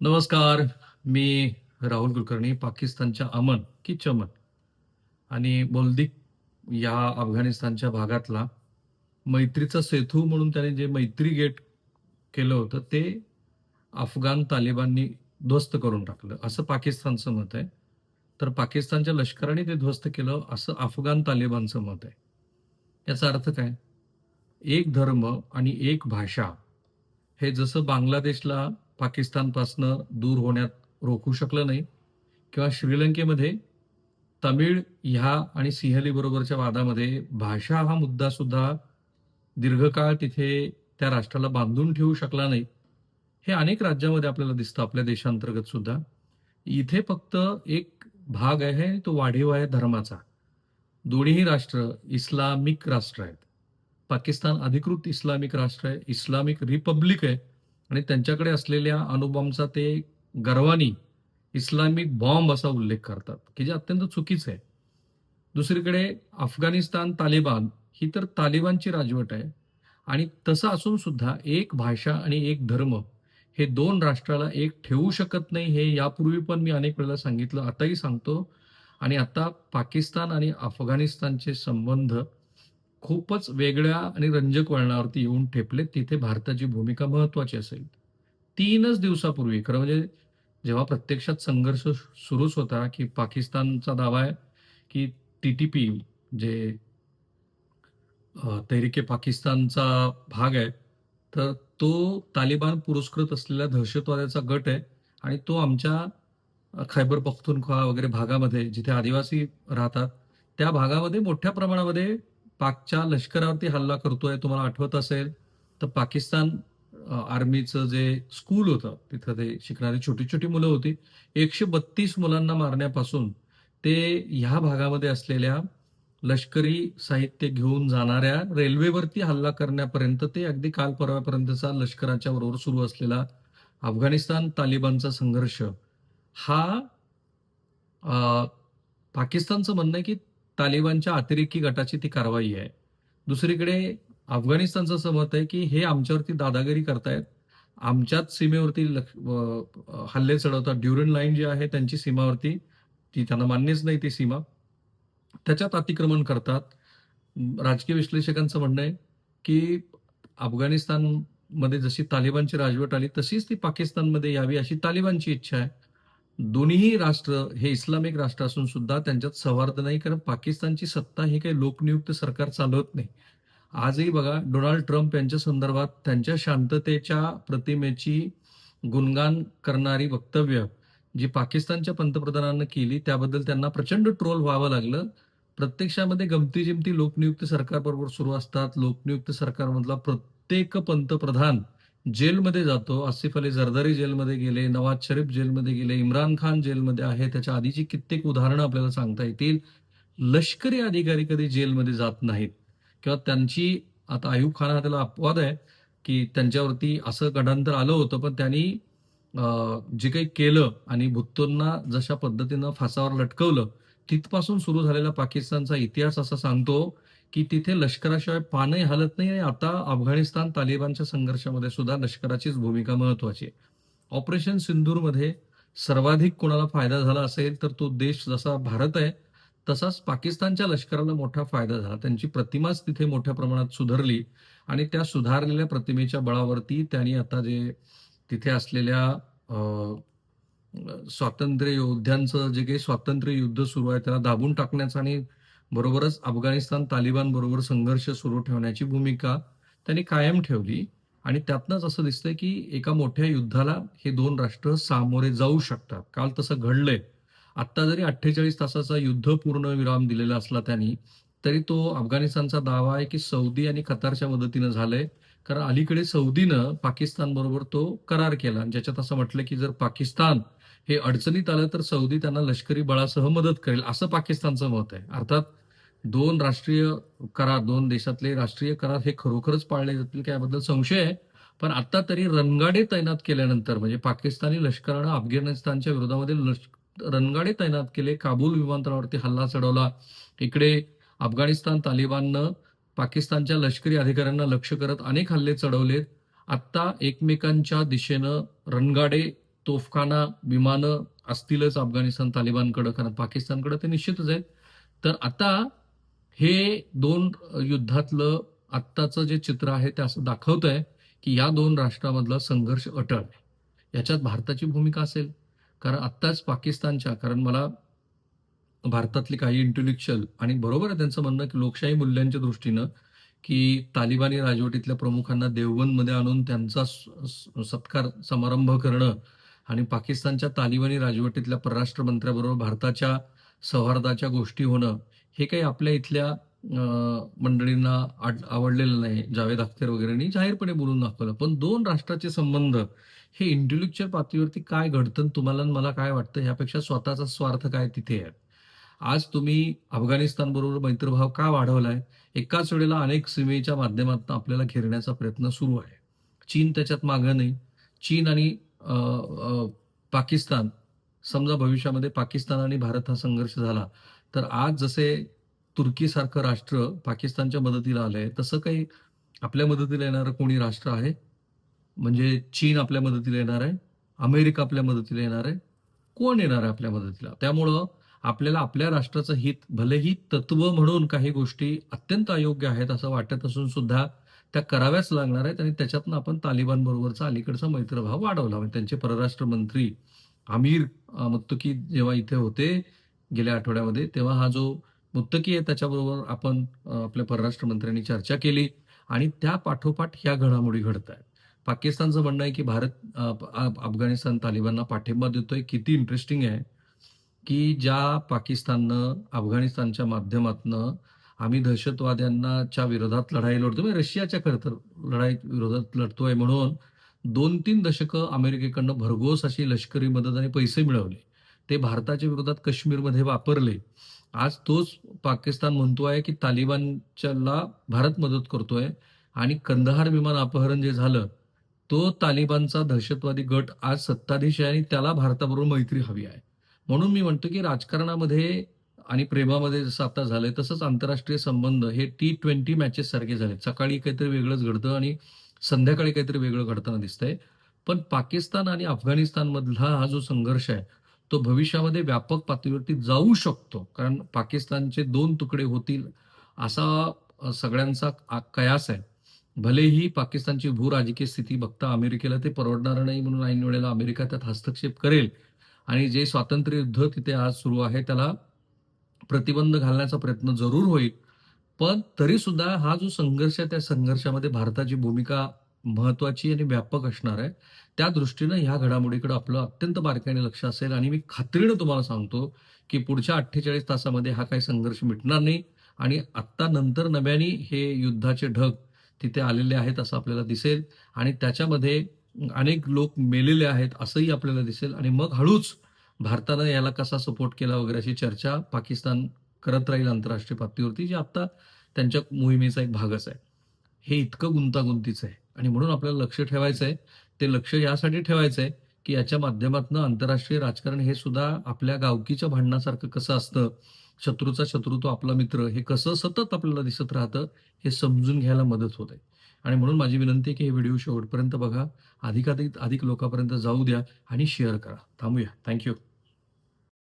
नमस्कार मी राहुल कुलकर्णी पाकिस्तानच्या अमन की चमन. आणि बोल्दिक या अफगाणिस्तानच्या भागातला मैत्रीचा सेतू म्हणून त्याने जे मैत्री गेट केलं होतं ते अफगाण तालिबाननी ध्वस्त करून टाकलं. असं पाकिस्तानचं मत आहे. तर पाकिस्तानच्या लष्कराने ते ध्वस्त केलं असं अफगाण तालिबानचं मत आहे. याचा अर्थ काय? एक धर्म आणि एक भाषा. हे जसं बांगलादेशला पाकिस्तानपासनं दूर होण्यात रोखू शकलं नाही. किंवा श्रीलंकेमध्ये तमिळ ह्या आणि सिंहली बरोबरच्या वादामध्ये भाषा हा मुद्दा सुद्धा दीर्घकाळ तिथे त्या राष्ट्राला बांधून ठेवू शकला नाही. हे अनेक राज्यामध्ये आपल्याला दिसतं आपल्या देशांतर्गत सुद्धा. इथे फक्त एक भाग आहे तो वाढीव आहे धर्माचा. दोन्हीही राष्ट्र इस्लामिक राष्ट्र आहेत. पाकिस्तान अधिकृत इस्लामिक राष्ट्र आहे इस्लामिक रिपब्लिक आहे. आणि त्यांच्याकडे असलेल्या अणुबॉम्बचा ते गर्वानी इस्लामिक बॉम्ब असा उल्लेख करतात की जे अत्यंत चुकीचं आहे. दुसरीकडे अफगाणिस्तान तालिबान ही तर तालिबानची राजवट आहे. आणि तसं असून सुद्धा एक भाषा आणि एक धर्म हे दोन राष्ट्राला एक ठेवू शकत नाही हे यापूर्वी पण मी अनेक वेळेला सांगितलं आताही सांगतो. आणि आता पाकिस्तान आणि अफगाणिस्तानचे संबंध खूपच वेगळ्या आणि रंजक वळणावरती येऊन ठेपले तिथे भारताची भूमिका महत्वाची असेल. तीनच दिवसापूर्वी खरं म्हणजे जेव्हा प्रत्यक्षात संघर्ष सुरूच होता की पाकिस्तानचा दावा आहे की टी टी पी जे अ, तहरीके पाकिस्तानचा भाग आहे तर तो तालिबान पुरस्कृत असलेल्या दहशतवाद्याचा गट आहे आणि तो आमच्या खैबर पख्तूनख्वा वगैरे भागामध्ये जिथे आदिवासी राहतात त्या भागामध्ये मोठ्या प्रमाणामध्ये पाकच्या लष्करावरती हल्ला करतोय तुम्हाला आठवत असेल तर पाकिस्तान आर्मीचं जे स्कूल होतं तिथं ते शिकणारी छोटी छोटी मुलं होती. एकशे बत्तीस मुलांना मारण्यापासून ते ह्या भागामध्ये असलेल्या लष्करी साहित्य घेऊन जाणाऱ्या रेल्वेवरती हल्ला करण्यापर्यंत ते अगदी काल परवापर्यंतचा लष्कराच्या बरोबर सुरू असलेला अफगाणिस्तान तालिबानचा संघर्ष. हा पाकिस्तानचं म्हणणं आहे की तालिबानच्या अतिरेकी गटाची ती कारवाई आहे. दुसरीकडे अफगाणिस्तानचं असं मत आहे की हे आमच्यावरती दादागिरी करतायत. आमच्याच सीमेवरती लक्ष- हल्ले चढवतात. ड्युरन लाईन जी आहे त्यांची सीमावरती ती त्यांना मान्यच नाही ती सीमा. त्याच्यात अतिक्रमण करतात. राजकीय विश्लेषकांचं म्हणणं आहे की अफगाणिस्तानमध्ये जशी तालिबानची राजवट आली तशीच ती पाकिस्तानमध्ये यावी अशी तालिबानची इच्छा आहे. दोन्ही राष्ट्र हे इस्लामिक राष्ट्र असून सुद्धा त्यांच्यात सौहार्द नाही कारण पाकिस्तानची सत्ता ही काही लोकनियुक्त सरकार चालवत नाही. आजही बघा डोनाल्ड ट्रम्प यांच्या संदर्भात त्यांच्या शांततेच्या प्रतिमेची गुणगान करणारी वक्तव्य जी पाकिस्तानच्या पंतप्रधानांना केली त्याबद्दल त्यांना प्रचंड ट्रोल व्हावं लागलं. प्रत्यक्षामध्ये गमती जिमती लोकनियुक्त सरकारबरोबर सुरू असतात. लोकनियुक्त सरकारमधला प्रत्येक पंतप्रधान जेलमध्ये जातो आसिफ अली जरदारी जेलमध्ये गेले नवाज शरीफ जेलमध्ये गेले इम्रान खान जेलमध्ये आहे त्याच्या आधीची कित्येक उदाहरणं आपल्याला सांगता येतील. लष्करी अधिकारी कधी जेलमध्ये जात नाहीत? किंवा त्यांची आता आयुब खान हा त्याला अपवाद आहे की त्यांच्यावरती असं गडांतर आलं होतं पण त्यांनी जे काही केलं आणि भुत्तोंना जशा पद्धतीनं फासावर लटकवलं तिथपासून सुरू झालेला पाकिस्तानचा इतिहास असा सांगतो की तिथे लष्कराशिवाय पानही हलत नाही आणि आता अफगाणिस्तान तालिबानच्या संघर्षामध्ये सुद्धा लष्कराचीच भूमिका महत्वाची आहे. ऑपरेशन सिंधूरमध्ये सर्वाधिक कोणाला फायदा झाला असेल तर तो देश जसा भारत आहे तसाच पाकिस्तानच्या लष्कराला मोठा फायदा झाला. त्यांची प्रतिमाच तिथे मोठ्या प्रमाणात सुधारली आणि त्या सुधारलेल्या प्रतिमेच्या बळावरती त्यांनी आता जे तिथे असलेल्या स्वातंत्र्य योद्ध्यांचं जे काही स्वातंत्र्य युद्ध सुरू आहे त्याला दाबून टाकण्याचा आणि बरोबरच अफगाणिस्तान तालिबान बरोबर संघर्ष सुरू ठेवण्याची भूमिका त्यांनी कायम ठेवली. आणि त्यातनंच असं दिसतंय की एका मोठ्या युद्धाला हे दोन राष्ट्र सामोरे जाऊ शकतात. काल तसं घडलंय. आत्ता जरी अठ्ठेचाळीस तासाचा युद्ध पूर्ण विराम दिलेला असला त्यांनी तरी तो अफगाणिस्तानचा दावा आहे की सौदी आणि कतारच्या मदतीनं झालंय. कारण अलीकडे सौदीनं पाकिस्तान बरोबर तो करार केला. आणि ज्याच्यात असं म्हटलं की जर पाकिस्तान हे अडचणीत आलं तर सौदी त्यांना लष्करी बळासह मदत करेल. असं पाकिस्तानचं मत आहे. अर्थात दोन राष्ट्रीय करार दोन देशातले राष्ट्रीय करार हे खरोखरच पाळले जातील का याबद्दल संशय आहे. पण आता तरी रणगाडे तैनात केल्यानंतर म्हणजे पाकिस्तानी लष्करानं अफगाणिस्तानच्या विरोधामध्ये लष्क- रणगाडे तैनात केले काबूल विमानतळावरती हल्ला चढवला. इकडे अफगाणिस्तान तालिबाननं पाकिस्तानच्या लष्करी अधिकाऱ्यांना लक्ष करत अनेक हल्ले चढवलेत. आत्ता एकमेकांच्या दिशेनं रणगाडे तोफखाना विमानं असतीलच अफगाणिस्तान तालिबानकडं कारण पाकिस्तानकडं ते निश्चितच आहेत. तर आता हे दोन युद्धातलं आत्ताचं जे चित्र आहे ते असं दाखवत आहे की या दोन राष्ट्रामधला संघर्ष अटळ आहे. याच्यात भारताची भूमिका असेल. कारण आत्ताच पाकिस्तानच्या कारण मला भारतातली काही इंटेलेक्च्युअल आणि बरोबर आहे त्यांचं म्हणणं की लोकशाही मूल्यांच्या दृष्टीनं की तालिबानी राजवटीतल्या प्रमुखांना देवबंदमध्ये आणून त्यांचा स- स- सत्कार समारंभ करणं आणि पाकिस्तानच्या तालिबानी राजवटीतल्या परराष्ट्र मंत्र्याबरोबर भारताच्या सौहार्दाच्या गोष्टी होणं हे काही आपल्या इथल्या मंडळींना आवडलेलं नाही. जावेद अख्तर वगैरेंनी जाहीरपणे बोलून दाखवलं. पण दोन राष्ट्राचे संबंध हे इंटेलेक्च्युअल पातळीवरती काय घडतं आणि तुम्हाला मला काय वाटतं ह्यापेक्षा स्वतःचा स्वार्थ काय तिथे आहे? आज तुम्ही अफगाणिस्तान बरोबर मैत्रभाव का वाढवलाय? एकाच वेळेला अनेक सीमेच्या माध्यमातून आपल्याला घेरण्याचा प्रयत्न सुरू आहे. चीन त्याच्यात मागं नाही. चीन आणि पाकिस्तान समजा भविष्यामध्ये पाकिस्तान आणि भारत हा संघर्ष झाला तर आज जसे तुर्कीसारखं राष्ट्र पाकिस्तानच्या मदतीला आलंय तसं काही आपल्या मदतीला येणारं कोणी राष्ट्र आहे? म्हणजे चीन आपल्या मदतीला येणार आहे अमेरिका आपल्या मदतीला येणार आहे कोण येणार आहे आपल्या मदतीला? त्यामुळं आपल्याला आपल्या राष्ट्राचं हित भलेही तत्व म्हणून काही गोष्टी अत्यंत अयोग्य आहेत असं वाटत असून सुद्धा त्या कराव्याच लागणार आहेत आणि त्याच्यातनं आपण तालिबान बरोबरचा अलीकडचा मैत्रभाव वाढवला. म्हणजे त्यांचे परराष्ट्र मंत्री आमिर मुत्तकी जेव्हा इथे होते गेल्या आठवड्यामध्ये तेव्हा हा जो मुत्तकी आहे त्याच्याबरोबर आपण आपल्या परराष्ट्र मंत्र्यांनी चर्चा केली आणि त्या पाठोपाठ ह्या घडामोडी घडत आहेत पाकिस्तानचं म्हणणं आहे की भारत अफगाणिस्तान तालिबानला पाठिंबा देतोय. किती इंटरेस्टिंग आहे की ज्या पाकिस्ताननं अफगाणिस्तानच्या माध्यमातनं आम्ही दहशतवाद्यांनाच्या विरोधात लढाई लढतो म्हणजे रशियाच्या खरं तर लढाई विरोधात लढतोय म्हणून दोन तीन दशकं अमेरिकेकडनं भरघोस अशी लष्करी मदत आणि पैसे मिळवले. ते भारताच्या विरोधात काश्मीरमध्ये वापरले. आज तोच पाकिस्तान म्हणतो आहे की तालिबानच्याला भारत मदत करतोय आणि कंदहार विमान अपहरण जे झालं तो तालिबानचा दहशतवादी गट आज सत्ताधीश आहे आणि त्याला भारताबरोबर मैत्री हवी आहे. म्हणून मी म्हणतो की राजकारणामध्ये आणि प्रेमामध्ये जसं आता झालंय तसंच आंतरराष्ट्रीय संबंध हे टी ट्वेंटी मॅचेस सारखे झाले सकाळी काहीतरी वेगळंच घडतं आणि संध्याकाळी काहीतरी वेगळं घडताना दिसतंय. पण पाकिस्तान आणि अफगाणिस्तानमधला हा जो संघर्ष आहे तो भविष्यामध्ये व्यापक पातळीवरती जाऊ शकतो. कारण पाकिस्तानचे दोन तुकडे होतील असा सगळ्यांचा आ- कयास आहे. भलेही पाकिस्तानची भूराजकीय स्थिती बघता अमेरिकेला ते परवडणार नाही म्हणून ऐन वेळेला अमेरिका त्यात हस्तक्षेप करेल. आणि जे स्वातंत्र्य युद्ध तिथे आज सुरू आहे त्याला प्रतिबंध घालण्याचा प्रयत्न जरूर होईल. पण तरी सुद्धा हा जो संघर्ष आहे त्या संघर्षामध्ये भारताची भूमिका महत्वाची आणि व्यापक असणार आहे. त्या दृष्टीनं ह्या घडामोडीकडे आपलं अत्यंत बारकाईने लक्ष असेल आणि मी खात्रीनं तुम्हाला सांगतो की पुढच्या अठ्ठेचाळीस तासामध्ये हा काही संघर्ष मिटणार नाही आणि आत्ता नंतर नव्याने हे युद्धाचे ढग तिथे आलेले आहेत असं आपल्याला दिसेल आणि त्याच्यामध्ये अनेक लोक मेलेले आहेत असंही आपल्याला दिसेल. आणि मग हळूच भारतानं याला कसा सपोर्ट केला वगैरे अशी चर्चा पाकिस्तान करत राहील आंतरराष्ट्रीय पातळीवरती जे आता त्यांच्या मोहिमेचा एक भागच आहे. हे इतकं गुंतागुंतीचं आहे. आणि म्हणून आपल्याला लक्ष ठेवायचं आहे ते लक्ष यासाठी ठेवायचं आहे की याच्या माध्यमातून आंतरराष्ट्रीय राजकारण हे सुद्धा आपल्या गावकीच्या भांडणासारखं कसं असतं शत्रूचा शत्रू तो आपला मित्र हे कसं सतत आपल्याला दिसत राहतं हे समजून घ्यायला मदत होते. आणि म्हणून माझी विनंती आहे की हे व्हिडिओ शेवटपर्यंत बघा. अधिकाधिक अधिक लोकांपर्यंत जाऊ द्या आणि शेअर करा. थांबूया. थँक्यू